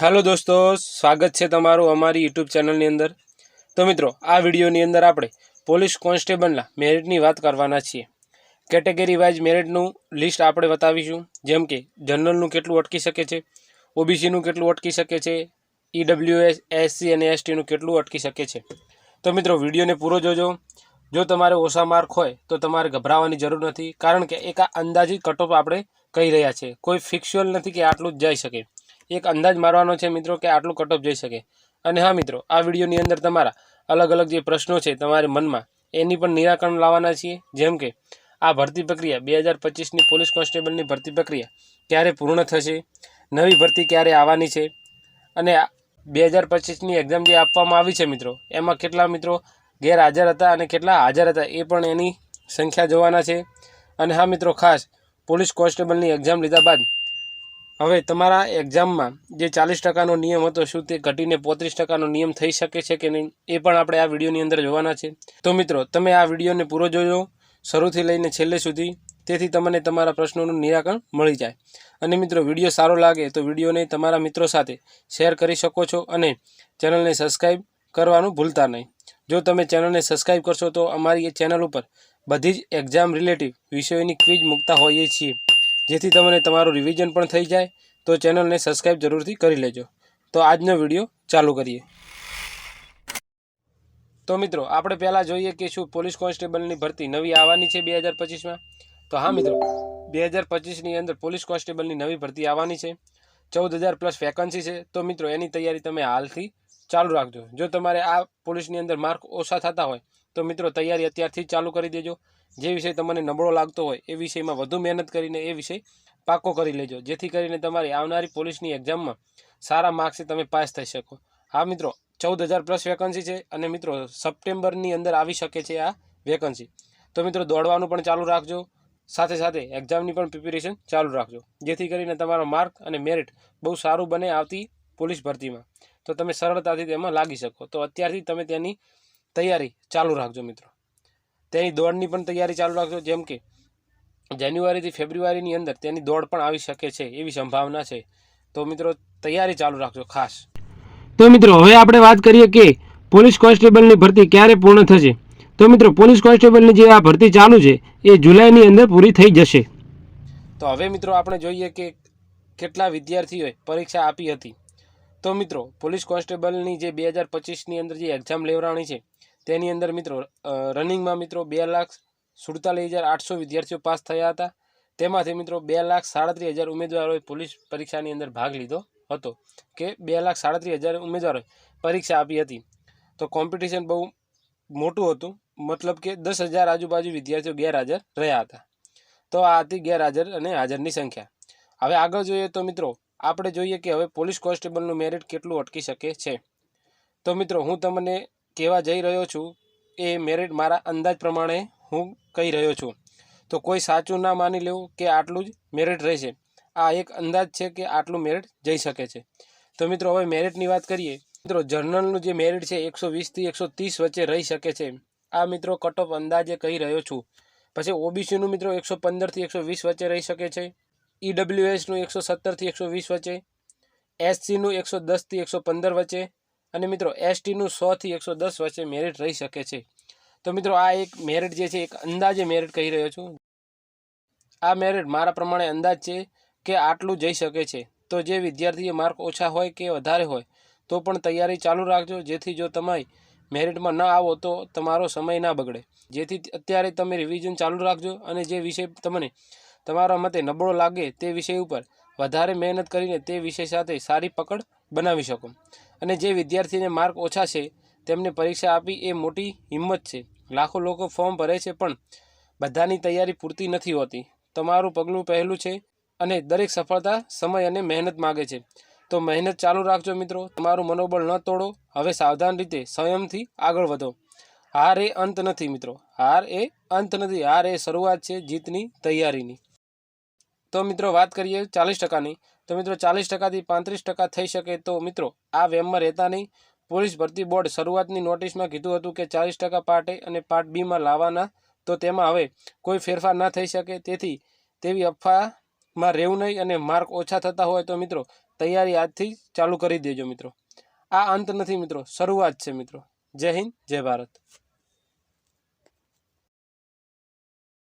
Hello દોસ્તો, સ્વાગત છે તમારું અમારી યુટ્યુબ ચેનલની અંદર. તો મિત્રો, આ વિડીયોની અંદર આપણે પોલીસ કોન્સ્ટેબલના મેરિટની વાત કરવાના છીએ. કેટેગરી વાઇઝ મેરિટનું લિસ્ટ આપણે બતાવીશું, જેમ કે જનરલનું કેટલું અટકી શકે છે, ઓબીસીનું કેટલું અટકી શકે છે, ઈડબ્લ્યુએસ, એસસી અને એસટીનું કેટલું અટકી શકે છે. તો મિત્રો, વિડીયોને પૂરો જોજો. જો તમારે ઓછા માર્ક હોય, તો તમારે ગભરાવાની જરૂર નથી, કારણ કે એક આ અંદાજિત કટઓફ આપણે કહી રહ્યા છે. કોઈ ફિક્સ્યુઅલ નથી કે આટલું જ જઈ શકે. એક અંદાજ મારવાનો છે મિત્રો કે આટલું કટઓફ જઈ શકે. અને હા મિત્રો, આ વિડીયોની અંદર તમારા અલગ અલગ જે પ્રશ્નો છે તમારા મનમાં, એની પણ નિરાકરણ લાવવાના છીએ. જેમ કે, આ ભરતી પ્રક્રિયા બે હજાર પચીસની પોલીસ કોન્સ્ટેબલની ભરતી પ્રક્રિયા ક્યારે પૂર્ણ થશે, નવી ભરતી ક્યારે આવવાની છે, અને બે હજાર પચીસની એક્ઝામ જે આપવામાં આવી છે મિત્રો, એમાં કેટલા મિત્રો ગેરહાજર હતા અને કેટલા હાજર હતા એ પણ એની સંખ્યા જોવાના છે. અને હા મિત્રો, ખાસ પોલીસ કોન્સ્ટેબલની એક્ઝામ લીધા બાદ હવે તમારા એક્ઝામમાં જે ચાલીસ ટકાનો નિયમ હતો, શું તે ઘટીને પોત્રીસ ટકાનો નિયમ થઈ શકે છે કે નહીં, એ પણ આપણે આ વિડીયોની અંદર જોવાના છે. તો મિત્રો, તમે આ વિડીયોને પૂરો જોજો, શરૂથી લઈને છેલ્લે સુધી, તેથી તમને તમારા પ્રશ્નોનું નિરાકરણ મળી જાય. અને મિત્રો, વીડિયો સારો લાગે તો વિડીયોને તમારા મિત્રો સાથે શેર કરી શકો છો અને ચેનલને સબસ્ક્રાઈબ કરવાનું ભૂલતા નહીં. જો તમે ચેનલને સબસ્ક્રાઈબ કરશો તો અમારી એ ચેનલ ઉપર બધી જ એક્ઝામ રિલેટિવ વિષયોની ક્વિઝ મૂકતા હોઈએ છીએ. જેથી તમને તમારું રિવિઝન પણ થઈ જાય. તો ચેનલને સબસ્ક્રાઈબ જરૂરથી કરી લેજો. તો આજનો વીડિયો ચાલુ કરીએ. તો મિત્રો, આપણે પહેલાં જોઈએ કે શું પોલીસ કોન્સ્ટેબલની ભરતી નવી આવવાની છે બે હજાર પચીસમાં? તો હા મિત્રો, બે હજાર પચીસની અંદર પોલીસ કોન્સ્ટેબલની નવી ભરતી આવવાની છે. ચૌદ હજાર પ્લસ વેકન્સી છે. તો મિત્રો, એની તૈયારી તમે હાલથી ચાલુ રાખજો. જો તમારે આ પોલીસની અંદર માર્ક ઓછા થતા હોય, તો મિત્રો, તૈયારી અત્યારથી ચાલુ કરી દેજો. જે વિષય તમને નબળો લાગતો હોય, એ વિષયમાં વધુ મહેનત કરીને એ વિષય પાકો કરી લેજો. જેથી કરીને તમારી આવનારી પોલીસની એક્ઝામમાં સારા માર્ક્સથી તમે પાસ થઈ શકો. હા, મિત્રો, ચૌદ હજાર પ્લસ વેકન્સી છે અને મિત્રો, સપ્ટેમ્બરની અંદર આવી શકે છે આ વેકન્સી તો મિત્રો, દોડવાનું પણ ચાલુ રાખજો. સાથે સાથે એક્ઝામની પણ પ્રિપેરેશન ચાલુ રાખજો. જેથી કરીને તમારો માર્ક અને મેરિટ બહુ સારું બને આવતી પોલીસ ભરતીમાં. તો તમે સરળતાથી તેમાં લાગી શકો. તો અત્યારથી તમે તેની તૈયારી ચાલુ રાખજો, મિત્રો. તેની દોડની પણ તૈયારી ચાલુ રાખજો. જેમ કે જાન્યુઆરીથી ફેબ્રુઆરીની અંદર તેની દોડ પણ આવી શકે છે એવી સંભાવના છે. તો મિત્રો તૈયારી ચાલુ રાખજો ખાસ. તો મિત્રો હવે આપણે વાત કરીએ કે પોલીસ કોન્સ્ટેબલની ભરતી ક્યારે પૂર્ણ થશે? તો મિત્રો પોલીસ કોન્સ્ટેબલની જે આ ભરતી ચાલુ છે એ જુલાઈની અંદર પૂરી થઈ જશે. તો હવે મિત્રો આપણે જોઈએ કે કેટલા વિદ્યાર્થીઓએ પરીક્ષા આપી હતી. તો મિત્રો પોલીસ કોન્સ્ટેબલની જે બે હજાર પચીસની અંદર જે એક્ઝામ લેવડાવવાની છે તેની અંદર મિત્રો રનિંગમાં મિત્રો બે લાખ સુડતાલીસ હજાર આઠસો વિદ્યાર્થીઓ પાસ થયા હતા. તેમાંથી મિત્રો બે લાખ સાડત્રીસ હજાર ઉમેદવારોએ પોલીસ પરીક્ષાની અંદર ભાગ લીધો હતો કે બે લાખ સાડત્રીસ હજાર ઉમેદવારોએ પરીક્ષા આપી હતી. તો કોમ્પિટિશન બહુ મોટું હતું, મતલબ કે દસ હજાર આજુબાજુ વિદ્યાર્થીઓ ગેરહાજર રહ્યા હતા. તો આ હતી ગેરહાજર અને હાજરની સંખ્યા. હવે આગળ જોઈએ તો મિત્રો, આપણે જોઈએ કે હવે પોલીસ કોન્સ્ટેબલનું મેરિટ કેટલું અટકી શકે છે. તો મિત્રો, હું તમને કહેવા જઈ રહ્યો છું એ મેરિટ મારા અંદાજ પ્રમાણે હું કહી રહ્યો છું. તો કોઈ સાચું ના માની લેવું કે આટલું જ મેરિટ રહેશે. આ એક અંદાજ છે કે આટલું મેરિટ જઈ શકે છે. તો મિત્રો, હવે મેરિટની વાત કરીએ. મિત્રો જર્નલનું જે મેરિટ છે, એકસો વીસથી એકસો ત્રીસ વચ્ચે રહી શકે છે. આ મિત્રો કટ ઓફ અંદાજે કહી રહ્યો છું. પછી ઓબીસીનું મિત્રો એકસો પંદરથી એકસો વીસ વચ્ચે રહી શકે છે. ઈડબ્લ્યુએસનું એકસો સત્તરથી એકસો વીસ વચ્ચે. એસસીનું એકસો દસથી એકસો પંદર વચ્ચે. અને મિત્રો એસટીનું સોથી એકસો દસ વચ્ચે મેરિટ રહી શકે છે. તો મિત્રો, આ એક મેરિટ જે છે, એક અંદાજે મેરિટ કહી રહ્યો છું. આ મેરિટ મારા પ્રમાણે અંદાજ છે કે આટલું જઈ શકે છે. તો જે વિદ્યાર્થીએ માર્ક ઓછા હોય કે વધારે હોય, તો પણ તૈયારી ચાલુ રાખજો. જેથી જો તમે મેરિટમાં ન આવો, તો તમારો સમય ના બગડે. જેથી અત્યારે તમે રિવિઝન ચાલુ રાખજો અને જે વિષય તમને તમારા મતે નબળો લાગે તે વિષય ઉપર વધારે મહેનત કરીને તે વિષય સાથે સારી પકડ બનાવી શકો. અને જે વિદ્યાર્થીને માર્ક ઓછા છે, તેમને પરીક્ષા આપી એ મોટી હિંમત છે. લાખો લોકો ફોર્મ ભરે છે, પણ બધાની તૈયારી પૂરતી નથી હોતી. તમારું પગલું પહેલું છે અને દરેક સફળતા સમય અને મહેનત માગે છે. તો મહેનત ચાલુ રાખજો મિત્રો. તમારું મનોબળ ન તોડો. હવે સાવધાન રીતે સંયમથી આગળ વધો. હાર એ અંત નથી મિત્રો. હાર એ અંત નથી. હાર એ શરૂઆત છે જીતની તૈયારીની. તો મિત્રો વાત કરીએ ચાલીસ ટકાની. તો મિત્રો ચાલીસ ટકાથી પાંત્રીસ ટકા થઈ શકે તો મિત્રો આ વેમમાં રહેતા નહીં. પોલીસ ભરતી બોર્ડ શરૂઆતની નોટિસમાં કીધું હતું કે ચાલીસ ટકા પાર્ટ એ અને પાર્ટ બીમાં લાવવાના. તો તેમાં હવે કોઈ ફેરફાર ના થઈ શકે તેથી તેવી અફવામાં રહેવું નહીં અને માર્ક ઓછા થતા હોય તો મિત્રો તૈયારી આજથી ચાલુ કરી દેજો મિત્રો. આ અંત નથી મિત્રો. શરૂઆત છે મિત્રો. જય હિન્દ, જય ભારત.